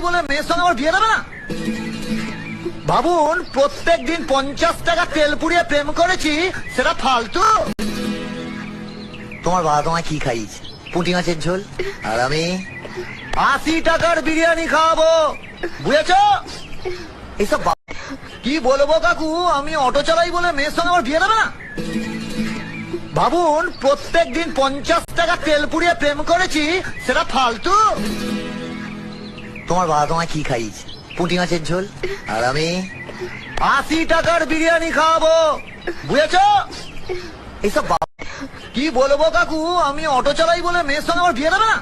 চালাই বলে মেয়ের সঙ্গে আমার বিয়ে দেবে না? ভাবুন প্রত্যেক দিন পঞ্চাশ টাকা তেল পুড়িয়ে প্রেম করেছি, সেটা ফালতু। তোমার বাবা তোমায় কি খাইয়েছে? পুঁটি মাছের ঝোল? আর আমি আশি টাকার বিরিয়ানি খাওয়াবো। বুঝেছ? এইসব কি বলব কাকু, আমি অটো চালাই বলে মেয়ের সঙ্গে আমার বিয়ে দেবে না? ভাবুন প্রত্যেক দিন পঞ্চাশ টাকা তেল পুড়িয়ে প্রেম করেছি, সেটা ফালতু। তোমার বাবা তোমায় কি খাইয়েছে? পুঁটি মাছের ঝোল? আর আমি আশি টাকার বিরিয়ানি খাওয়াবো। বুঝেছ? এইসব কি বলব কাকু? আমি অটো চালাই বলে মেয়ের সঙ্গে আমার বিয়ে দেবে না?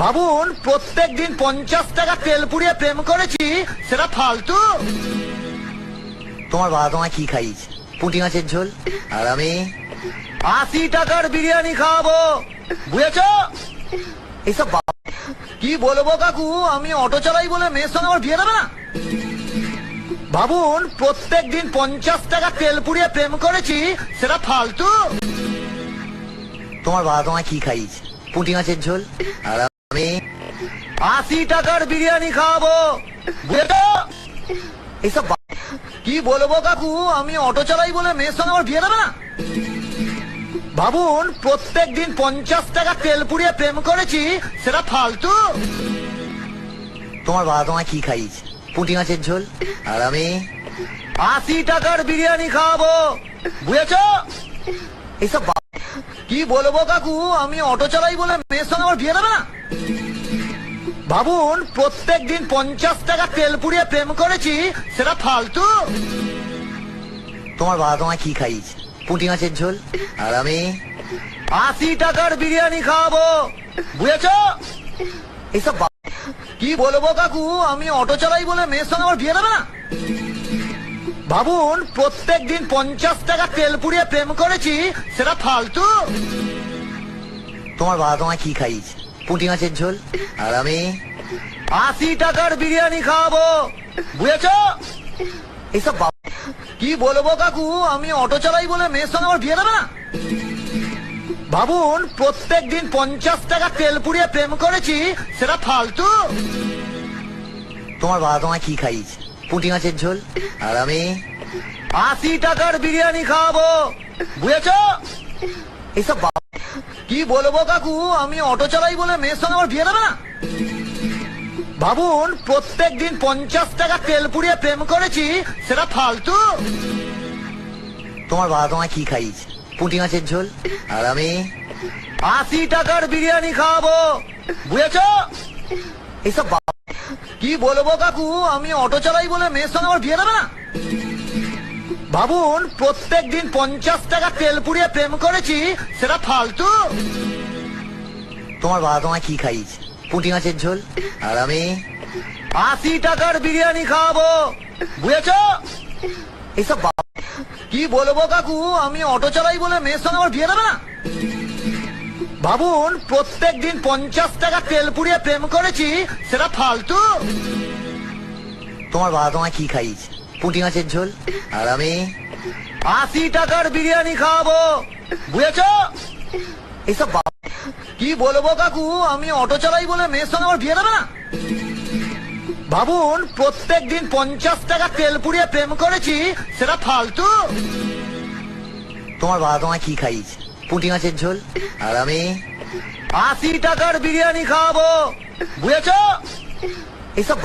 ভাবুন প্রত্যেক দিন পঞ্চাশ টাকা তেল পুড়িয়ে প্রেম করেছি, সেটা ফালতু। তোমার বাবা তোমায় কি খাইয়েছে? পুঁটি মাছের ঝোল? আর আমি আশি টাকার বিরিয়ানি খাওয়াবো। বুঝেছ? এইসব কি বলব কাকু? আমি অটো চালাই বলে মেয়ের সঙ্গে আমার বিয়ে দেবে না? ভাবুন প্রত্যেক দিন পঞ্চাশ টাকা তেল পুড়িয়ে প্রেম করেছি, সেটা ফালতু। তোমার বাবা তোমায় কি খাইয়েছে? পুঁটি মাছের ঝোল? আর আমি আশি টাকার বিরিয়ানি খাওয়াবো। বুঝেছ এইসব কি বলব কাকু? আমি অটো চালাই বলে মেয়ের সঙ্গে আমার বিয়ে দেবে না? ভাবুন, প্রত্যেক দিন পঞ্চাশ টাকা তেল পুড়িয়ে প্রেম করেছি, সেটা ফালতু। তোমার বাবা তোমায় কি খাইয়েছে? পুঁটি মাছের ঝোল? আর আমি আশি টাকার বিরিয়ানি খাওয়াবো। বুঝেছ? এইসব কি বলব কাকু, আমি অটো চালাই বলে মেয়ের সঙ্গে আমার বিয়ে দেবে না? ভাবুন, প্রত্যেক দিন পঞ্চাশ টাকা তেল পুড়িয়ে প্রেম করেছি, সেটা ফালতু। তোমার বাবা তোমায় কি খাইয়েছে? পুঁটি মাছের ঝোল। আর আমি আশি টাকার বিরিয়ানি খাওয়াবো। বুঝেছ? এইসব কি বলব কাকু? আমি অটো চালাই বলে মেয়ের সঙ্গে আমার বিয়ে দেবে না? ভাবুন প্রত্যেক দিন পঞ্চাশ টাকা তেল পুড়িয়ে প্রেম করেছি, সেটা ফালতু। তোমার বাবা তোমায় কি খাইয়েছে? পুঁটি মাছের ঝোল। আর আমি আশি টাকার বিরিয়ানি খাওয়াবো। বুঝেছ? এইসব কি বলব কাকু? আমি অটো চালাই বলে মেয়ের সঙ্গে আমার বিয়ে দেবে না? ভাবুন প্রত্যেক দিন পঞ্চাশ টাকা তেল পুড়িয়ে প্রেম করেছি, সেটা ফালতু। তোমার বাবা তোমায় কি খাইয়েছে? পুঁটি মাছের ঝোল? আর আমি আশি টাকার বিরিয়ানি খাওয়াবো। বুঝেছ? এইসব কি বলব কাকু? আমি অটো চালাই বলে মেয়ের সঙ্গে আমার বিয়ে দেবে না? ভাবুন প্রত্যেক দিন পঞ্চাশ টাকা তেল পুড়িয়ে প্রেম করেছি, সেটা ফালতু। তোমার বাবা তোমায় কি খাইয়েছে? পুঁটি মাছের ঝোল? আর আমি আশি টাকার বিরিয়ানি খাওয়াবো। বুঝেছ? এইসব কি বলব কাকু, আমি অটো চালাই বলে মেয়ের সঙ্গে আমার বিয়ে দেবে না? ভাবুন প্রত্যেক দিন পঞ্চাশ টাকা তেল পুড়িয়ে প্রেম করেছি, সেটা ফালতু। তোমার বাবা তোমায় কি খাইয়েছে? পুঁটি মাছের ঝোল। আর আমি আশি টাকার বিরিয়ানি খাওয়াবো। বুঝেছ? এইসব কি বলব কাকু? আমি অটো চালাই বলে মেয়ের সঙ্গে আমার বিয়ে দেবে না? ভাবুন প্রত্যেক দিন পঞ্চাশ টাকা তেল পুড়িয়ে প্রেম করেছি, সেটা ফালতু। তোমার বাবা তোমায় কি খাইয়েছে? পুঁটি মাছের ঝোল? আর আমি আশি টাকার বিরিয়ানি খাওয়াবো। বুঝেছ? এইসব কি বলব কাকু? আমি অটো চালাই বলে মেয়ের সঙ্গে আমার বিয়ে দেবে না? ভাবুন প্রত্যেক দিন পঞ্চাশ টাকা তেল পুড়িয়ে প্রেম করেছি, সেটা ফালতু। তোমার বাবা তোমায় কি খাইয়েছে? পুঁটি মাছের ঝোল? আর আমি আশি টাকার বিরিয়ানি খাওয়াবো। বুঝেছ? এইসব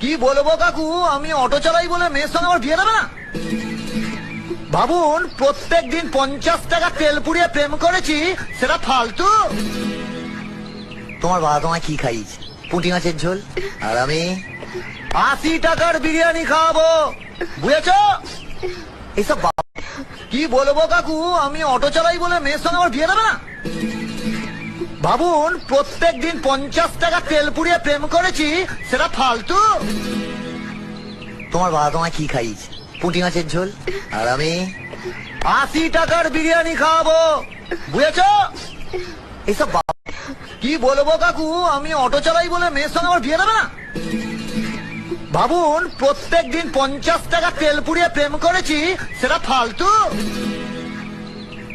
কি বলব কাকু? আমি অটো চালাই বলে মেয়ের সঙ্গে আমার বিয়ে দেবে না? ভাবুন, প্রত্যেক দিন পঞ্চাশ টাকা তেল পুড়িয়ে প্রেম করেছি, সেটা ফালতু। তোমার বাবা তোমায় কি খাইয়েছে? পুঁটি মাছের ঝোল? আর আমি আশি টাকার বিরিয়ানি খাওয়াবো। বুঝেছ? এইসব কি বলব কাকু, আমি অটো চালাই বলে মেয়ের সঙ্গে আমার বিয়ে দেবে না? ভাবুন, প্রত্যেক দিন পঞ্চাশ টাকা তেল পুড়িয়ে প্রেম করেছি, সেটা ফালতু। তোমার বাবা তোমায় কি খাইয়েছে? পুঁটি মাছের ঝোল। আর আমি আশি টাকার বিরিয়ানি খাওয়াবো। বুঝেছ? এইসব কি বলব কাকু? আমি অটো চালাই বলে মেয়ের সঙ্গে আমার বিয়ে দেবে না? ভাবুন প্রত্যেক দিন পঞ্চাশ টাকা তেল পুড়িয়ে প্রেম করেছি, সেটা ফালতু।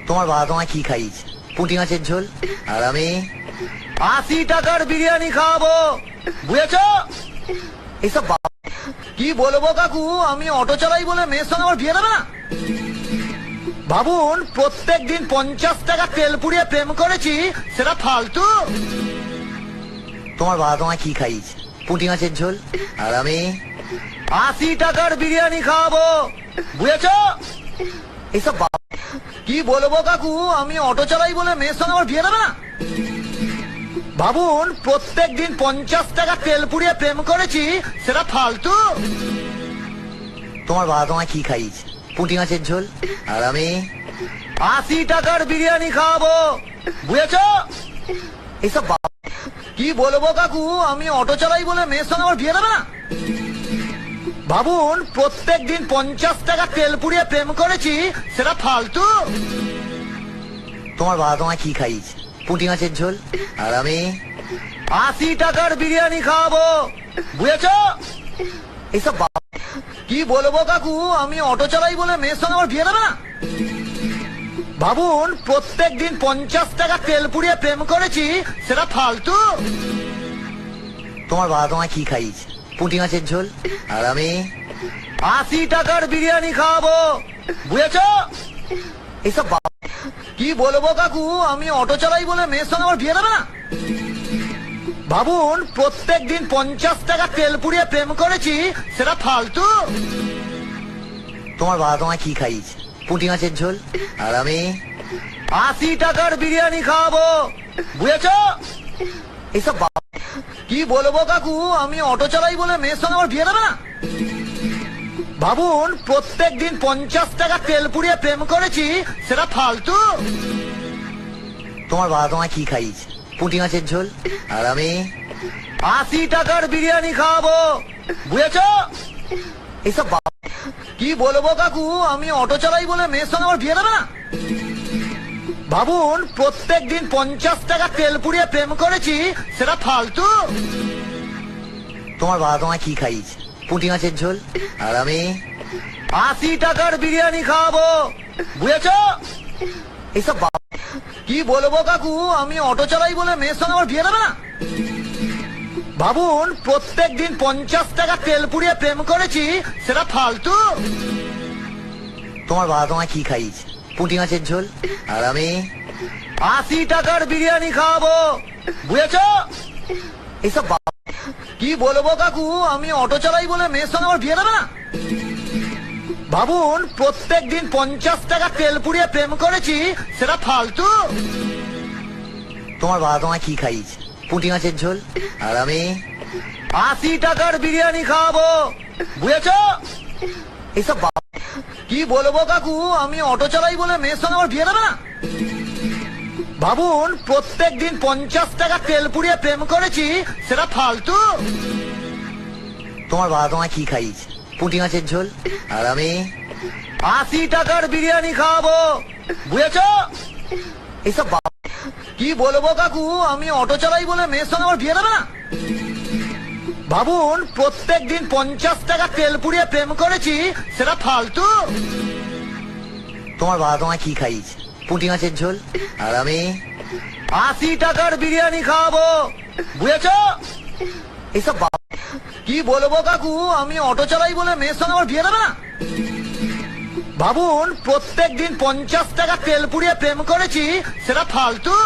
তোমার বাবা তোমায় কি খাইয়েছে? পুঁটি মাছের ঝোল? আর আমি আশি টাকার বিরিয়ানি খাওয়াবো। বুঝেছ? এইসব কি বলব কাকু? আমি অটো চালাই বলে মেয়ের সঙ্গে আমার বিয়ে দেবে না? ভাবুন প্রত্যেক দিন পঞ্চাশ টাকা তেল পুড়িয়ে প্রেম করেছি, সেটা ফালতু। তোমার বাবা তোমায় কি খাইছে পুঁটি মাছের ঝোল? আর আমি আশি টাকার বিরিয়ানি খাওয়াবো। বুঝেছ? এইসব কি বলব কাকু? আমি অটো চালাই বলে মেয়ের সঙ্গে আমার বিয়ে দেবে না? ভাবুন প্রত্যেক দিন পঞ্চাশ টাকা তেল পুড়িয়ে প্রেম করেছি, সেটা ফালতু। তোমার বাবা তোমায় কি খাইছে পুঁটি মাছের ঝোল? আর আমি আশি টাকার বিরিয়ানি খাওয়াবো। বুঝেছ? এইসব কি বলব কাকু, আমি অটো চালাই বলে মেয়ের সঙ্গে আমার বিয়ে দেবে না? ভাবুন প্রত্যেক দিন পঞ্চাশ টাকা তেল পুড়িয়ে প্রেম করেছি, সেটা ফালতু। তোমার বাবা তোমায় কি খাইছে পুঁটি মাছের ঝোল। আর আমি আশি টাকার বিরিয়ানি খাওয়াবো। বুঝেছ? এইসব কি বলব কাকু? আমি অটো চালাই বলে মেয়ের সঙ্গে আমার বিয়ে দেবে না? ভাবুন প্রত্যেক দিন পঞ্চাশ টাকা তেল পুড়িয়ে প্রেম করেছি, সেটা ফালতু। তোমার বাবা তোমায় কি খাইছে পুঁটি মাছের ঝোল? আর আমি আশি টাকার বিরিয়ানি খাওয়াবো। বুঝেছ? এইসব কি বলব কাকু? আমি অটো চালাই বলে মেয়ের সঙ্গে আমার বিয়ে দেবে না। ভাবুন প্রত্যেক দিন পঞ্চাশ টাকা তেল পুড়িয়ে প্রেম করেছি, সেটা ফালতু। তোমার বাবা তোমায় কি খাইছে পুঁটি মাছের ঝোল? আর আমি আশি টাকার বিরিয়ানি খাওয়াবো। বুঝেছ? এইসব কি বলব কাকু? আমি অটো চালাই বলে মেয়ের সঙ্গে আমার বিয়ে দেবে না। ভাবুন, প্রত্যেক দিন পঞ্চাশ টাকা তেল পুড়িয়ে প্রেম করেছি, সেটা ফালতু। তোমার বাবা তোমায় কি খাইছে পুঁটি মাছের ঝোল? আর আমি আশি টাকার বিরিয়ানি খাওয়াবো। বুঝেছ? এইসব কি বলব কাকু, আমি অটো চালাই বলে মেয়ের সঙ্গে আমার বিয়ে দেবে না? ভাবুন, প্রত্যেক দিন পঞ্চাশ টাকা তেল পুড়িয়ে প্রেম করেছি, সেটা ফালতু। তোমার বাবা তোমায় কি খাইছে পুঁটি মাছের ঝোল। আর আমি আশি টাকার বিরিয়ানি খাওয়াবো। বুঝেছ? এইসব কি বলব কাকু? আমি অটো চালাই বলে মেয়ের সঙ্গে আমার বিয়ে দেবে না? ভাবুন প্রত্যেক দিন পঞ্চাশ টাকা তেল পুড়িয়ে প্রেম করেছি, সেটা ফালতু। তোমার বাবা তোমায় কি খাইছে পুঁটি মাছের ঝোল? আর আমি আশি টাকার বিরিয়ানি খাওয়াবো। বুঝেছ? এইসব কি বলব কাকু? আমি অটো চালাই বলে মেয়ের সঙ্গে আমার বিয়ে দেবে না? ভাবুন প্রত্যেক দিন পঞ্চাশ টাকা তেল পুড়িয়ে প্রেম করেছি, সেটা ফালতু। তোমার বাবা তোমায় কি খাইছে পুঁটি মাছের ঝোল? আর আমি আশি টাকার বিরিয়ানি খাওয়াবো। বুঝেছ? এইসব কি বলব কাকু? আমি অটো চালাই বলে মেয়ের সঙ্গে আমার বিয়ে দেবে না? ভাবুন, প্রত্যেক দিন পঞ্চাশ টাকা তেল পুড়িয়ে প্রেম করেছি, সেটা ফালতু। তোমার বাবা তোমায় কি খাইছে পুঁটি মাছের ঝোল? আর আমি আশি টাকার বিরিয়ানি খাওয়াবো। বুঝেছ? এইসব কি বলব কাকু, আমি অটো চালাই বলে মেয়ের সঙ্গে আমার বিয়ে দেবে না? ভাবুন, প্রত্যেক দিন পঞ্চাশ টাকা তেল পুড়িয়ে প্রেম করেছি, সেটা ফালতু। তোমার বাবা তোমায় কি খাইছে পুঁটি মাছের ঝোল। আর আমি আশি টাকার বিরিয়ানি খাওয়াবো। বুঝেছ? এইসব কি বলব কাকু? আমি অটো চালাই বলে মেয়ের সঙ্গে আমার বিয়ে দেবে না? ভাবুন প্রত্যেক দিন পঞ্চাশ টাকা তেল পুড়িয়ে প্রেম করেছি, সেটা ফালতু।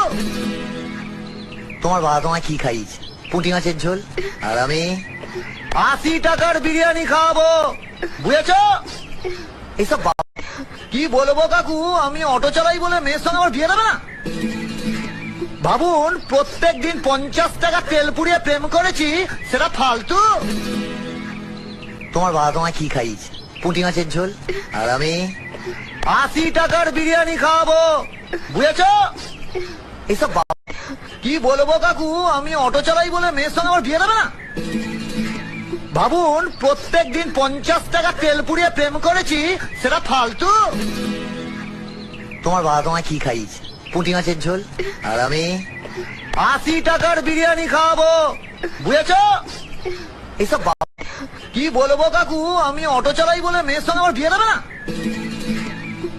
তোমার বাবা তোমায় কি খাইছে পুঁটি মাছের ঝোল? আর আমি আশি টাকার বিরিয়ানি খাওয়াবো। বুঝেছ? এইসব কি বলব কাকু? আমি অটো চালাই বলে মেয়ের সঙ্গে আমার বিয়ে দেবে না? ভাবুন প্রত্যেক দিন পঞ্চাশ টাকা তেল পুড়িয়ে প্রেম করেছি, সেটা ফালতু। তোমার বাবা তোমায় কি খাইছে পুঁটি মাছের ঝোল? আর আমি আশি টাকার বিরিয়ানি খাওয়াবো। বুঝেছ? এইসব কি বলব কাকু? আমি অটো চালাই বলে মেয়ের সঙ্গে আমার বিয়ে দেবে না? ভাবুন, প্রত্যেক দিন পঞ্চাশ টাকা তেল পুড়িয়ে প্রেম করেছি, সেটা ফালতু। তোমার বাবা তোমায় কি খাইছে পুঁটি মাছের ঝোল? আর আমি আশি টাকার বিরিয়ানি খাওয়াবো। বুঝেছ? এইসব কি বলব কাকু, আমি অটো চালাই বলে মেয়ের সঙ্গে আমার বিয়ে দেবে না?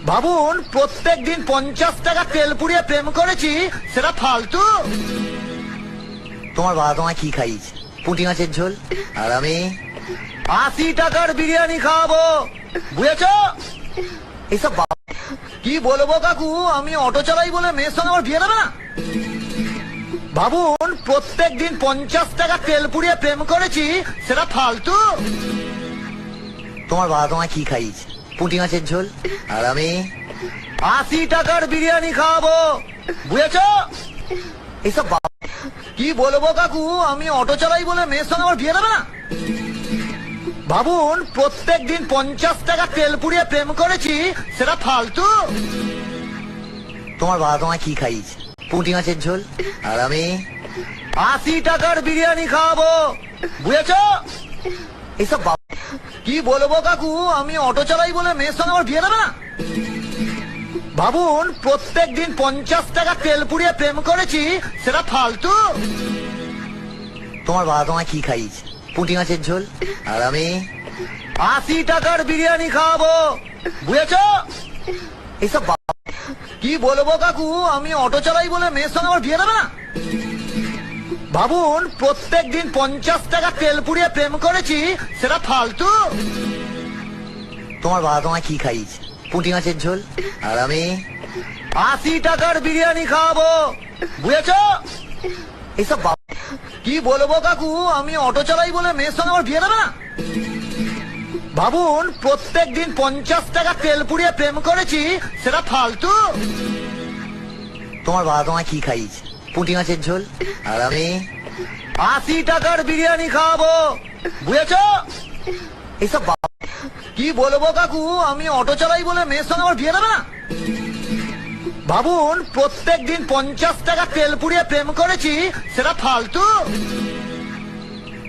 ভাবুন, প্রত্যেক দিন পঞ্চাশ টাকা তেল পুড়িয়ে প্রেম করেছি, সেটা ফালতু। তোমার বাবা তোমায় কি খাইছে পুঁটি মাছের ঝোল। আর আমি আশি টাকার বিরিয়ানি খাওয়াবো। বুঝেছ? এইসব কি বলব কাকু? আমি অটো চালাই বলে মেয়ের সঙ্গে আমার বিয়ে দেবে না? ভাবুন প্রত্যেক দিন পঞ্চাশ টাকা তেল পুড়িয়ে প্রেম করেছি, সেটা ফালতু। তোমার বাবা তোমায় কি খাইয়েছে? পুঁটি মাছের ঝোল। আর আমি আশি টাকার বিরিয়ানি খাওয়াবো। বুঝেছ? এইসব কি বলব কাকু? আমি অটো চালাই বলে মেয়ের সঙ্গে আমার বিয়ে দেবে না? ভাবুন প্রত্যেক দিন পঞ্চাশ টাকা তেল পুড়িয়ে প্রেম করেছি, সেটা ফালতু। তোমার বাবা তোমায় কি খাইয়েছে? পুঁটি মাছের ঝোল? আর আমি আশি টাকার বিরিয়ানি খাওয়াবো। বুঝেছ? এইসব কি বলব কাকু? আমি অটো চালাই বলে মেয়ের সঙ্গে আমার বিয়ে দেবে না? ভাবুন প্রত্যেক দিন পঞ্চাশ টাকা তেল পুড়িয়ে প্রেম করেছি, সেটা ফালতু। তোমার বাবা তোমায় কি খাইয়েছে? পুঁটি মাছের ঝোল? আর আমি আশি টাকার বিরিয়ানি খাওয়াবো। বুঝেছ? এইসব কি বলব কাকু, আমি অটো চালাই বলে মেয়ের সঙ্গে আমার বিয়ে দেবে না? ভাবুন প্রত্যেক দিন পঞ্চাশ টাকা তেল পুড়িয়ে প্রেম করেছি, সেটা ফালতু। তোমার বাবা তোমায় কি খাইয়েছে? পুঁটি মাছের ঝোল। আর আমি আশি টাকার বিরিয়ানি খাওয়াবো। বুঝেছ? এইসব কি বলব কাকু? আমি অটো চালাই বলে মেয়ের সঙ্গে আমার বিয়ে দেবে না? ভাবুন প্রত্যেক দিন পঞ্চাশ টাকা তেল পুড়িয়ে প্রেম করেছি, সেটা ফালতু। তোমার বাবা তোমায় কি খাইয়েছে? পুঁটি মাছের ঝোল। আর আমি আশি টাকার বিরিয়ানি খাওয়াবো। বুঝেছ? এইসব কি বলব কাকু? আমি অটো চালাই বলে মেয়ের সঙ্গে আমার বিয়ে দেবে না? ভাবুন প্রত্যেক দিন পঞ্চাশ টাকা তেল পুড়িয়ে প্রেম করেছি, সেটা ফালতু।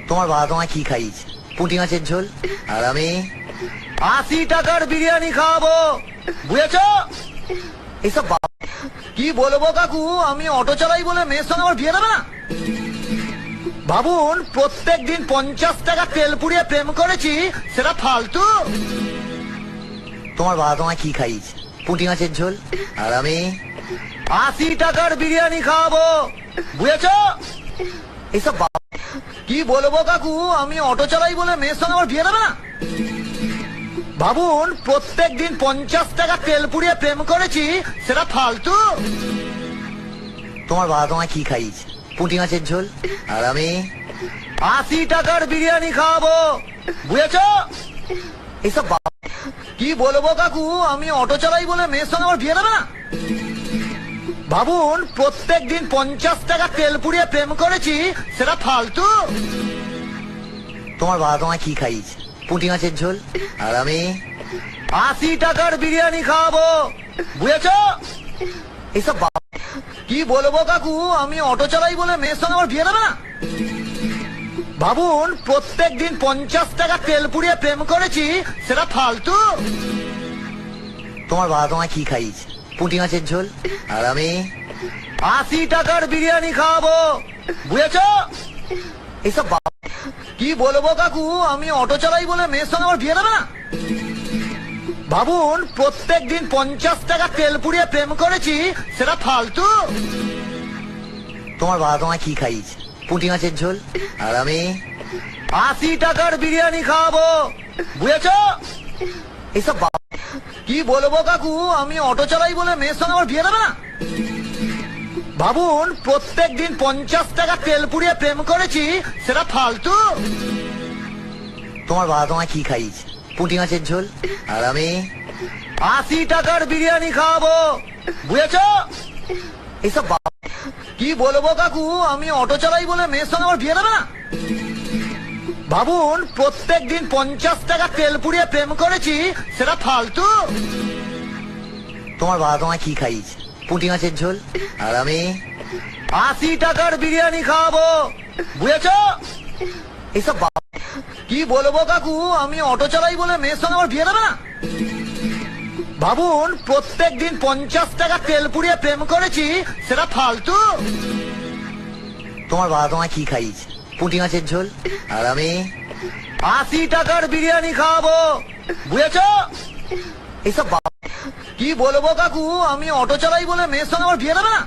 তোমার বাবা তোমায় কি খাইয়েছে? পুঁটি মাছের ঝোল? আর আমি আশি টাকার বিরিয়ানি খাওয়াবো। বুঝেছ? এইসব কি বলব কাকু? আমি অটো চালাই বলে মেয়ের সঙ্গে আমার বিয়ে দেবে না? ভাবুন প্রত্যেক দিন পঞ্চাশ টাকা তেল পুড়িয়ে প্রেম করেছি, সেটা ফালতু। তোমার বাবা তোমায় কি খাইয়েছে? পুঁটি মাছের ঝোল? আর আমি আশি টাকার বিরিয়ানি খাওয়াবো। বুঝেছ? এইসব কি বলব কাকু, আমি অটো চালাই বলে মেয়ের সঙ্গে আমার বিয়ে দেবে না? ভাবুন প্রত্যেক দিন পঞ্চাশ টাকা তেল পুড়িয়ে প্রেম করেছি, সেটা ফালতু। তোমার বাবা তোমায় কি খাইয়েছে? পুঁটি মাছের ঝোল। আর আমি আশি টাকার বিরিয়ানি খাওয়াবো। বুঝেছ? এইসব কি বলব কাকু? আমি অটো চালাই বলে মেয়ের সঙ্গে আমার বিয়ে দেবে না? ভাবুন প্রত্যেক দিন পঞ্চাশ টাকা তেল পুড়িয়ে প্রেম করেছি, সেটা ফালতু। তোমার বাবা তোমায় কি খাইয়েছে? পুঁটি মাছের ঝোল? আর আমি আশি টাকার বিরিয়ানি খাওয়াবো। বুঝেছ? এইসব কি বলব কাকু? আমি অটো চালাই বলে মেয়ের সঙ্গে আমার বিয়ে দেবে না? ভাবুন প্রত্যেক দিন পঞ্চাশ টাকা তেল পুড়িয়ে প্রেম করেছি, সেটা ফালতু। তোমার বাবা তোমায় কি খাইয়েছে? পুঁটি মাছের ঝোল? আর আমি আশি টাকার বিরিয়ানি খাওয়াবো। বুঝেছ? এইসব কি বলব কাকু? আমি অটো চালাই বলে মেয়ের সঙ্গে আমার বিয়ে দেবে না? ভাবুন প্রত্যেক দিন পঞ্চাশ টাকা তেল পুড়িয়ে প্রেম করেছি, সেটা ফালতু। তোমার বাবা তোমায় কি খাইয়েছে? পুঁটি মাছের ঝোল? আর আমি আশি টাকার বিরিয়ানি খাওয়াবো। বুঝেছ? এইসব বা- কি বলব কাকু, আমি অটো চালাই বলে মেয়ের সঙ্গে আমার বিয়ে দেবে না? ভাবুন প্রত্যেক দিন পঞ্চাশ টাকা তেল পুড়িয়ে প্রেম করেছি, সেটা ফালতু। তোমার বাবা তোমায় কি খাইয়েছে? পুঁটি মাছের ঝোল। আর আমি আশি টাকার বিরিয়ানি খাওয়াবো। বুঝেছ? এইসব কি বলব কাকু? আমি অটো চালাই বলে মেয়ের সঙ্গে আমার বিয়ে দেবে না? ভাবুন প্রত্যেক দিন পঞ্চাশ টাকা তেল পুড়িয়ে প্রেম করেছি, সেটা ফালতু। তোমার বাবা তোমায় কি খাইয়েছে? পুঁটি মাছের ঝোল। আর আমি আশি টাকার বিরিয়ানি খাওয়াবো। বুঝেছ? এইসব কি বলব কাকু? আমি অটো চালাই বলে মেয়ের সঙ্গে আমার বিয়ে দেবে না? ভাবুন প্রত্যেক দিন পঞ্চাশ টাকা তেল পুড়িয়ে প্রেম করেছি, সেটা ফালতু। তোমার বাবা তোমায় কি খাইয়েছে? পুঁটি মাছের ঝোল? আর আমি আশি টাকার বিরিয়ানি খাওয়াবো। বুঝেছ? এইসব কি বলব কাকু? আমি অটো চালাই বলে মেয়ের সঙ্গে আমার বিয়ে দেবে না?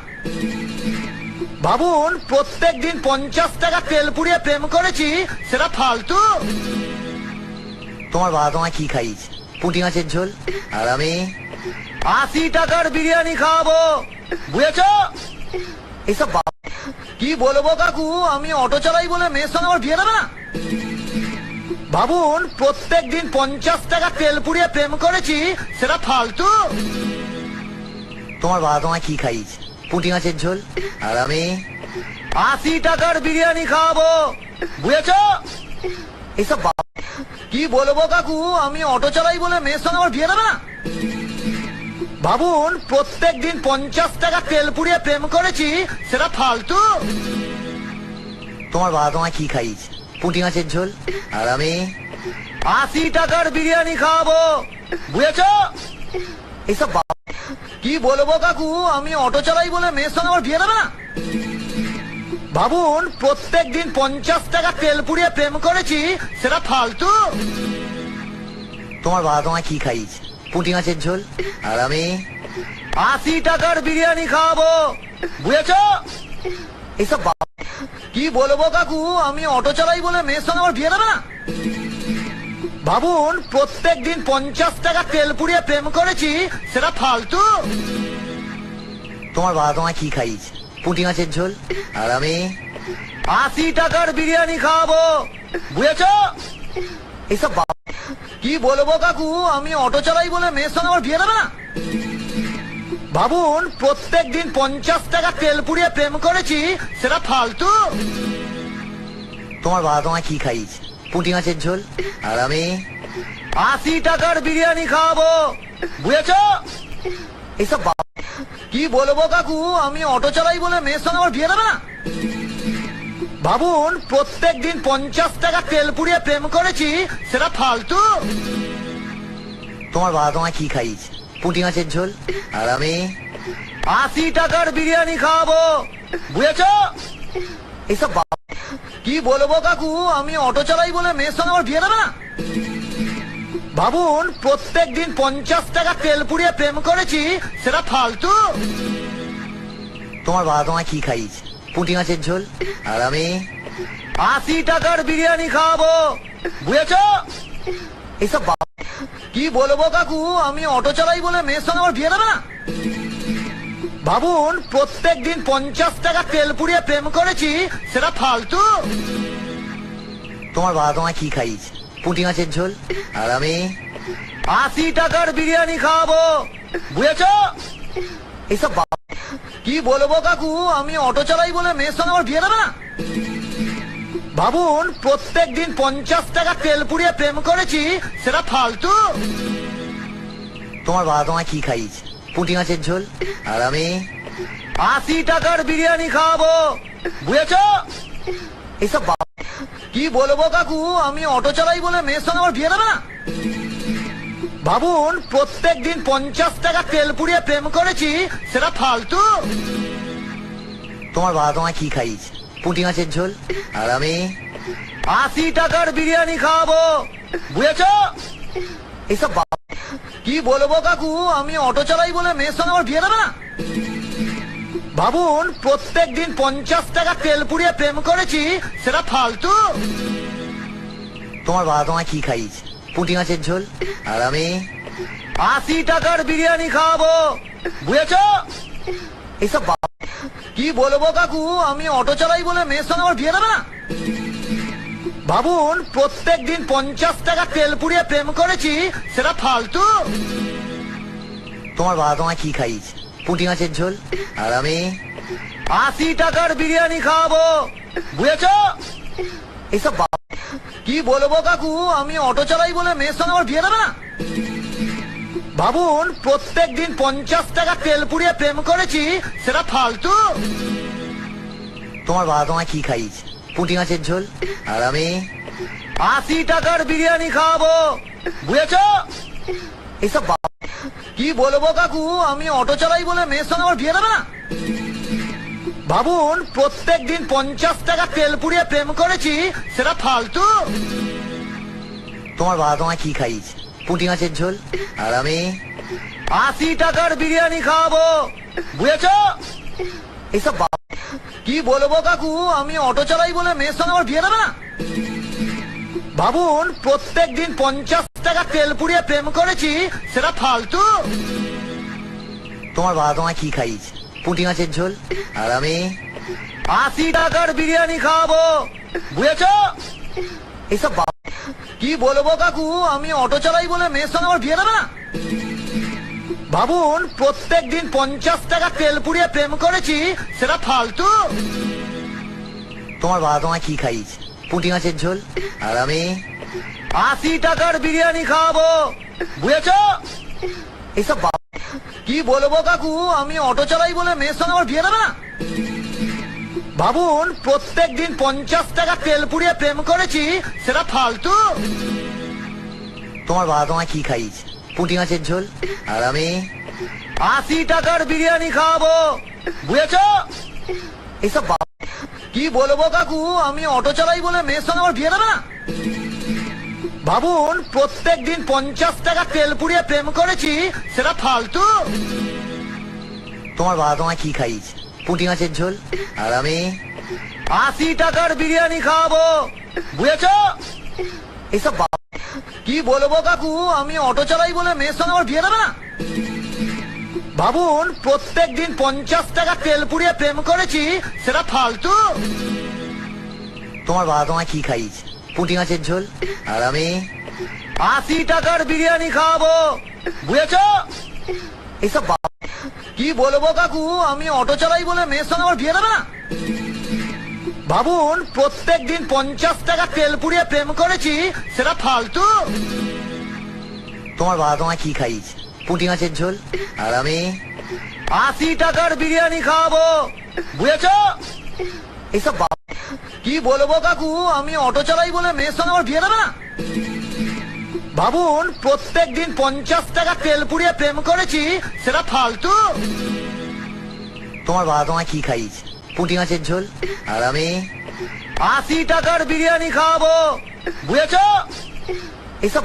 ভাবুন প্রত্যেক দিন পঞ্চাশ টাকা তেল পুড়িয়ে প্রেম করেছি, সেটা ফালতু। তোমার বাবা তোমায় কি খাইয়েছে? পুঁটি মাছের ঝোল? আর আমি আশি টাকার বিরিয়ানি খাওয়াবো। বুঝেছ? এইসব কি বলব কাকু? আমি অটো চালাই বলে মেয়ের সঙ্গে আমার বিয়ে দেবে না? ভাবুন প্রত্যেক দিন পঞ্চাশ টাকা তেল পুড়িয়ে প্রেম করেছি, সেটা ফালতু। তোমার বাবা তোমায় কি খাইয়েছে? পুঁটি মাছের ঝোল। আর আমি আশি টাকার বিরিয়ানি খাওয়াবো। বুঝেছ? এইসব কি বলব কাকু? আমি অটো চালাই বলে মেয়ের সঙ্গে আমার বিয়ে দেবে না? ভাবুন প্রত্যেক দিন পঞ্চাশ টাকা তেল পুড়িয়ে প্রেম করেছি, সেটা ফালতু। তোমার বাবা তোমায় কি খাইয়েছে? পুঁটি মাছের ঝোল। আর আমি আশি টাকার বিরিয়ানি খাওয়াবো। বুঝেছ? এইসব কি বলব কাকু? আমি অটো চালাই বলে মেয়ের সঙ্গে আমার বিয়ে দেবে না? ভাবুন প্রত্যেক দিন পঞ্চাশ টাকা তেল পুড়িয়ে প্রেম করেছি, সেটা ফালতু। তোমার বাবা তোমায় কি খাইয়েছে? পুঁটি মাছের ঝোল? আর আমি আশি টাকার বিরিয়ানি খাওয়াবো। বুঝেছ? এইসব কি বলব কাকু? আমি অটো চালাই বলে মেয়ের সঙ্গে আমার বিয়ে দেবে না? ভাবুন প্রত্যেক দিন পঞ্চাশ টাকা তেল পুড়িয়ে প্রেম করেছি, সেটা ফালতু। তোমার বাবা তোমায় কি খাইয়েছে? পুঁটি মাছের ঝোল? আর আমি আশি টাকার বিরিয়ানি খাওয়াবো। বুঝেছ? এইসব কি বলব কাকু? আমি অটো চালাই বলে মেয়ের সঙ্গে আমার বিয়ে দেবে না। ভাবুন প্রত্যেক দিন পঞ্চাশ টাকা তেল পুড়িয়ে প্রেম করেছি, সেটা ফালতু। তোমার বাবা তোমায় কি খাইয়েছে? পুঁটি মাছের ঝোল। আর আমি আশি টাকার বিরিয়ানি খাওয়াবো। বুঝেছ? এইসব কি বলব কাকু? আমি অটো চালাই বলে মেয়ের সঙ্গে আমার বিয়ে দেবে না? ভাবুন প্রত্যেক দিন পঞ্চাশ টাকা তেল পুড়িয়ে প্রেম করেছি, সেটা ফালতু। তোমার বাবা তোমায় কি খাইয়েছে? পুঁটি মাছের ঝোল? আর আমি আশি টাকার বিরিয়ানি খাওয়াবো। বুঝেছ? এইসব কি বলব কাকু? আমি অটো চালাই বলে মেয়ের সঙ্গে আমার বিয়ে দেবে না? ভাবুন প্রত্যেক দিন পঞ্চাশ টাকা তেল পুড়িয়ে প্রেম করেছি, সেটা ফালতু। তোমার বাবা তোমায় কি খাইয়েছে? পুঁটি মাছের ঝোল? আর আমি আশি টাকার বিরিয়ানি খাওয়াবো। বুঝেছ? এইসব কি বলব কাকু? আমি অটো চালাই বলে মেয়ের সঙ্গে আমার বিয়ে দেবে না? ভাবুন, প্রত্যেক দিন পঞ্চাশ টাকা তেল পুড়িয়ে প্রেম করেছি, সেটা ফালতু। তোমার বাবা তোমায় কি খাইয়েছে? পুঁটি মাছের ঝোল? আর আমি আশি টাকার বিরিয়ানি খাওয়াবো। বুঝেছ? এইসব কি বলব কাকু, আমি অটো চালাই বলে মেয়ের সঙ্গে আমার বিয়ে দেবে না? ভাবুন, প্রত্যেক দিন পঞ্চাশ টাকা তেল পুড়িয়ে প্রেম করেছি, সেটা ফালতু। তোমার বাবা তোমায় কি খাইয়েছে? পুঁটি মাছের ঝোল। আর আমি আশি টাকার বিরিয়ানি খাওয়াবো। বুঝেছ? এইসব কি বলব কাকু? আমি অটো চালাই বলে মেয়ের সঙ্গে আমার বিয়ে দেবে না? ভাবুন প্রত্যেক দিন পঞ্চাশ টাকা তেল পুড়িয়ে প্রেম করেছি, সেটা ফালতু। তোমার বাবা তোমায় কি খাইয়েছে? পুঁটি মাছের ঝোল। আর আমি আশি টাকার বিরিয়ানি খাওয়াবো। বুঝেছ? এইসব কি বলব কাকু? আমি অটো চালাই বলে মেয়ের সঙ্গে আমার বিয়ে দেবে না? ভাবুন প্রত্যেক দিন পঞ্চাশ টাকা তেল পুড়িয়ে প্রেম করেছি, সেটা ফালতু। তোমার বাবা তোমায় কি খাইয়েছে? পুঁটি মাছের ঝোল? আর আমি আশি টাকার বিরিয়ানি খাওয়াবো। বুঝেছ? এইসব কি বলব কাকু? আমি অটো চালাই বলে মেয়ের সঙ্গে আমার বিয়ে দেবে না? ভাবুন, প্রত্যেক দিন পঞ্চাশ টাকা তেল পুড়িয়ে প্রেম করেছি, সেটা ফালতু। তোমার বাবা তোমায় কি খাইয়েছে? পুঁটি মাছের ঝোল? আর আমি আশি টাকার বিরিয়ানি খাওয়াবো। বুঝেছ? এইসব কি বলব কাকু, আমি অটো চালাই বলে মেয়ের সঙ্গে আমার বিয়ে দেবে না? ভাবুন, প্রত্যেক দিন পঞ্চাশ টাকা তেল পুড়িয়ে প্রেম করেছি, সেটা ফালতু। তোমার বাবা তোমায় কি খাইয়েছে? পুঁটি মাছের ঝোল। আর আমি আশি টাকার বিরিয়ানি খাওয়াবো। বুঝেছ? এইসব কি বলব কাকু? আমি অটো চালাই বলে মেয়ের সঙ্গে আমার বিয়ে দেবে না? ভাবুন প্রত্যেক দিন পঞ্চাশ টাকা তেল পুড়িয়ে প্রেম করেছি, সেটা ফালতু। তোমার বাবা তোমায় কি খাইয়েছে? পুঁটি মাছের ঝোল? আর আমি আশি টাকার বিরিয়ানি খাওয়াবো। বুঝেছ? এইসব কি বলব কাকু? আমি অটো চালাই বলে মেয়ের সঙ্গে আমার বিয়ে দেবে না? ভাবুন প্রত্যেক দিন পঞ্চাশ টাকা তেল পুড়িয়ে প্রেম করেছি, সেটা ফালতু। তোমার বাবা তোমায় কি খাইয়েছে? পুঁটি মাছের ঝোল? আর আমি আশি টাকার বিরিয়ানি খাওয়াবো। বুঝেছ? এইসব কি বলব কাকু? আমি অটো চালাই বলে মেয়ের সঙ্গে আমার বিয়ে দেবে না? ভাবুন প্রত্যেক দিন পঞ্চাশ টাকা তেল পুড়িয়ে প্রেম করেছি, সেটা ফালতু। তোমার বাবা তোমায় কি খাইয়েছে? পুঁটি মাছের ঝোল? আর আমি আশি টাকার বিরিয়ানি খাওয়াবো। বুঝেছ? এইসব কি বলব কাকু, আমি অটো চালাই বলে মেয়ের সঙ্গে আমার বিয়ে দেবে না? ভাবুন প্রত্যেক দিন পঞ্চাশ টাকা তেল পুড়িয়ে প্রেম করেছি, সেটা ফালতু। তোমার বাবা তোমায় কি খাইয়েছে? পুঁটি মাছের ঝোল। আর আমি আশি টাকার বিরিয়ানি খাওয়াবো। বুঝেছ? এইসব কি বলব কাকু? আমি অটো চালাই বলে মেয়ের সঙ্গে আমার বিয়ে দেবে না? ভাবুন প্রত্যেক দিন পঞ্চাশ টাকা তেল পুড়িয়ে প্রেম করেছি, সেটা ফালতু। তোমার বাবা তোমায় কি খাইয়েছে? পুঁটি মাছের ঝোল? আর আমি আশি টাকার বিরিয়ানি খাওয়াবো। বুঝেছ? এইসব কি বলব কাকু? আমি অটো চালাই বলে মেয়ের সঙ্গে আমার বিয়ে দেবে না? ভাবুন প্রত্যেক দিন পঞ্চাশ টাকা তেল পুড়িয়ে প্রেম করেছি, সেটা ফালতু। তোমার বাবা তোমায় কি খাইয়েছে? পুঁটি মাছের ঝোল? আর আমি আশি টাকার বিরিয়ানি খাওয়াবো। বুঝেছ? এইসব কি বলব কাকু? আমি অটো চালাই বলে মেয়ের সঙ্গে আমার বিয়ে দেবে না? ভাবুন, প্রত্যেক দিন পঞ্চাশ টাকা তেল পুড়িয়ে প্রেম করেছি, সেটা ফালতু। তোমার বাবা তোমায় কি খাইয়েছে? পুঁটি মাছের ঝোল? আর আমি আশি টাকার বিরিয়ানি খাওয়াবো। বুঝেছ? এইসব কি বলব কাকু, আমি অটো চালাই বলে মেয়ের সঙ্গে আমার বিয়ে দেবে না? ভাবুন, প্রত্যেক দিন পঞ্চাশ টাকা তেল পুড়িয়ে প্রেম করেছি, সেটা ফালতু। তোমার বাবা তোমায় কি খাইয়েছে? পুঁটি মাছের ঝোল। আর আমি আশি টাকার বিরিয়ানি খাওয়াবো। বুঝেছ? এইসব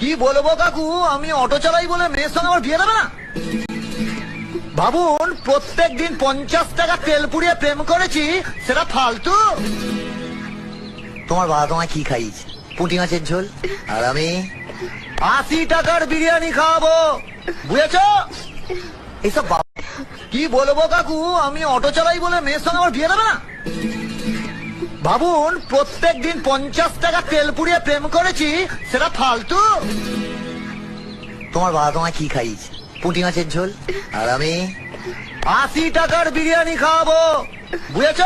কি বলব কাকু? আমি অটো চালাই বলে মেয়ের সঙ্গে আমার বিয়ে দেবে না? ভাবুন প্রত্যেক দিন পঞ্চাশ টাকা তেল পুড়িয়ে প্রেম করেছি, সেটা ফালতু। তোমার বাবা তোমায় কি খাইয়েছে? পুঁটি মাছের ঝোল? আর আমি আশি টাকার বিরিয়ানি খাওয়াবো। বুঝেছ? এইসব কি বলব কাকু? আমি অটো চালাই বলে মেয়ের সঙ্গে আমার বিয়ে দেবে না? ভাবুন প্রত্যেক দিন পঞ্চাশ টাকা তেল পুড়িয়ে প্রেম করেছি, সেটা ফালতু। তোমার বাবা তোমায় কি খাইয়েছে? পুঁটি মাছের ঝোল? আর আমি আশি টাকার বিরিয়ানি খাওয়াবো। বুঝেছ?